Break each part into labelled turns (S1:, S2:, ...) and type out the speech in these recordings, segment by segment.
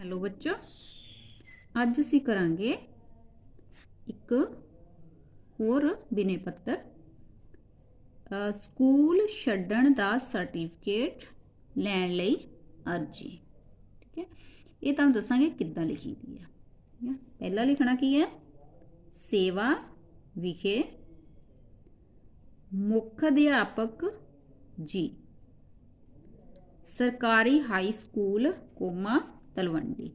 S1: Hello ਬੱਚੋ। ਅੱਜ ਅਸੀਂ ਕਰਾਂਗੇ ਇੱਕ ਹੋਰ ਬਿਨੇ ਪੱਤਰ। ਸਕੂਲ ਛੱਡਣ ਦਾ ਸਰਟੀਫਿਕੇਟ ਲੈਣ ਲਈ ਅਰਜੀ। ਠੀਕ ਹੈ? ਇਹ ਤੁਹਾਨੂੰ ਦੱਸਾਂਗੇ ਕਿੱਦਾਂ ਲਿਖੀ ਦੀ ਹੈ। ਠੀਕ ਹੈ? ਪਹਿਲਾ ਲਿਖਣਾ ਕੀ ਹੈ? ਸੇਵਾ ਵਿਖੇ ਮੁੱਖ ਅਧਿਆਪਕ ਜੀ। ਸਰਕਾਰੀ ਹਾਈ ਸਕੂਲ, ਕੋਮਾ ਤਲਵੰਡੀ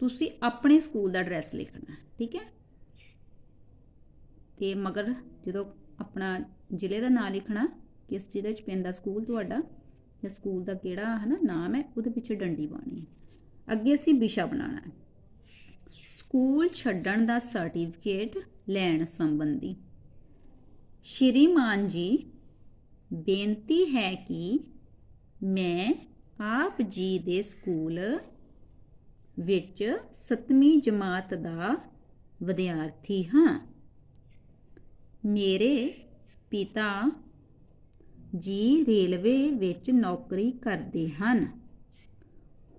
S1: ਤੁਸੀਂ ਆਪਣੇ ਸਕੂਲ ਦਾ ਐਡਰੈਸ ਲਿਖਣਾ, ਠੀਕ ਹੈ? ਤੇ ਮਗਰ ਜਦੋਂ ਆਪਣਾ ਜ਼ਿਲ੍ਹੇ ਦਾ ਨਾਮ ਲਿਖਣਾ ਕਿਸ ਜ਼ਿਲ੍ਹੇ ਚ ਪੈਂਦਾ ਸਕੂਲ ਤੁਹਾਡਾ, ਜਾਂ ਸਕੂਲ ਦਾ ਕਿਹੜਾ ਹੈ ਨਾ ਨਾਮ ਹੈ, ਉਹਦੇ ਪਿੱਛੇ ਡੰਡੀ ਪਾਣੀ ਹੈ। ਅੱਗੇ ਅਸੀਂ ਵਿਸ਼ਾ ਬਣਾਉਣਾ ਹੈ। ਸਕੂਲ ਛੱਡਣ ਦਾ ਸਰਟੀਫਿਕੇਟ ਲੈਣ ਸੰਬੰਧੀ ਸ਼੍ਰੀਮਾਨ ਜੀ, ਬੇਨਤੀ ਹੈ ਕਿ ਮੈਂ ਆਪ ਜੀ ਦੇ ਸਕੂਲ ਵਿੱਚ 7ਵੀਂ ਜਮਾਤ ਦਾ ਵਿਦਿਆਰਥੀ ਹਾਂ। ਮੇਰੇ ਪਿਤਾ ਜੀ ਰੇਲਵੇ ਵਿੱਚ ਨੌਕਰੀ ਕਰਦੇ ਹਨ।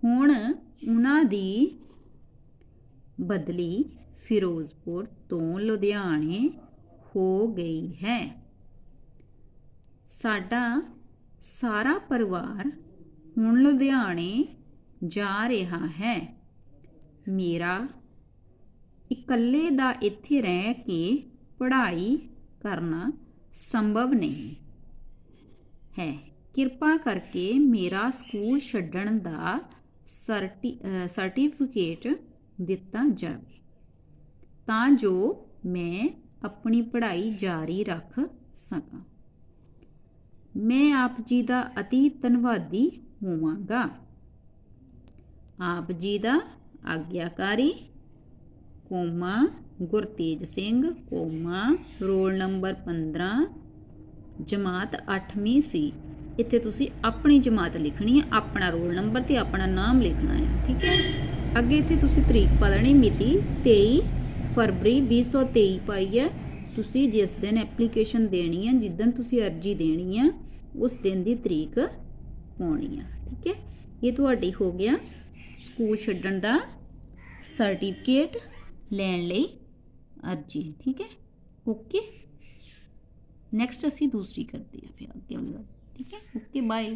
S1: ਹੁਣ ਉਹਨਾਂ ਦੀ ਬਦਲੀ ਫਿਰੋਜ਼ਪੁਰ ਤੋਂ ਲੁਧਿਆਣੇ ਹੋ ਗਈ ਹੈ। ਸਾਡਾ ਸਾਰਾ ਪਰਿਵਾਰ ਹੁਣ ਲੁਧਿਆਣੇ ਜਾ ਰਿਹਾ ਹੈ। ਮੇਰਾ ਇਕੱਲੇ ਦਾ ਇੱਥੇ ਰਹਿ ਕੇ ਪੜ੍ਹਾਈ ਕਰਨਾ ਸੰਭਵ ਨਹੀਂ। ਹੈ, ਕਿਰਪਾ ਕਰਕੇ ਮੇਰਾ ਸਕੂਲ ਛੱਡਣ ਦਾ ਸਰਟੀ- ਸਰਟੀਫਿਕੇਟ ਦਿੱਤਾ ਜਾਵੇ, ਤਾਂ ਜੋ ਮੈਂ ਆਪਣੀ ਪੜ੍ਹਾਈ ਜਾਰੀ ਰੱਖ ਸਕਾਂ। ਮੈਂ ਆਪ ਜੀ ਦਾ ਅਤੀ ਧੰਨਵਾਦੀ ਹੋਵਾਂਗਾ। ਆਪ ਜੀ ਦਾ ਆਗਿਆਕਾਰੀ, comma, Gurtej Singh, comma, roll number 15 ਜਮਾਤ 8ਵੀਂ ਸੀ। ਇੱਥੇ ਤੁਸੀਂ ਆਪਣੀ ਜਮਾਤ ਲਿਖਣੀ ਹੈ, ਆਪਣਾ ਰੋਲ ਨੰਬਰ ਤੇ ਆਪਣਾ ਨਾਮ ਲਿਖਣਾ ਹੈ, ਠੀਕ ਹੈ? ਅੱਗੇ ਇੱਥੇ ਤੁਸੀਂ ਤਰੀਕ ਪਾ ਦੇਣੀ ਮਿਤੀ 23 ਫਰਵਰੀ 2023 ਪਾਈ ਹੈ। ਤੁਸੀਂ ਜਿਸ ਦਿਨ ਐਪਲੀਕੇਸ਼ਨ ਦੇਣੀ ਹੈ ਜਿੱਦਣ ਤੁਸੀਂ ਅਰਜੀ ਦੇਣੀ ਹੈ, ਉਸ ਦਿਨ ਦੀ ਤਰੀਕ ਪਾਉਣੀ ਹੈ, ਠੀਕ ਹੈ? ਇਹ ਤੁਹਾਡੀ ਹੋ ਗਿਆ ਸਕੂਲ ਛੱਡਣ ਦਾ ਸਰਟੀਫਿਕੇਟ ਲੈਣ ਲਈ ਅਰਜੀ ਠੀਕ ਹੈ? ਓਕੇ ਨੈਕਸਟ ਅਸੀਂ ਦੂਸਰੀ ਕਰਦੇ ਹਾਂ ਫਿਰ ਅੱਗੇ ਵਾਲੀ ਠੀਕ ਹੈ? Okay bye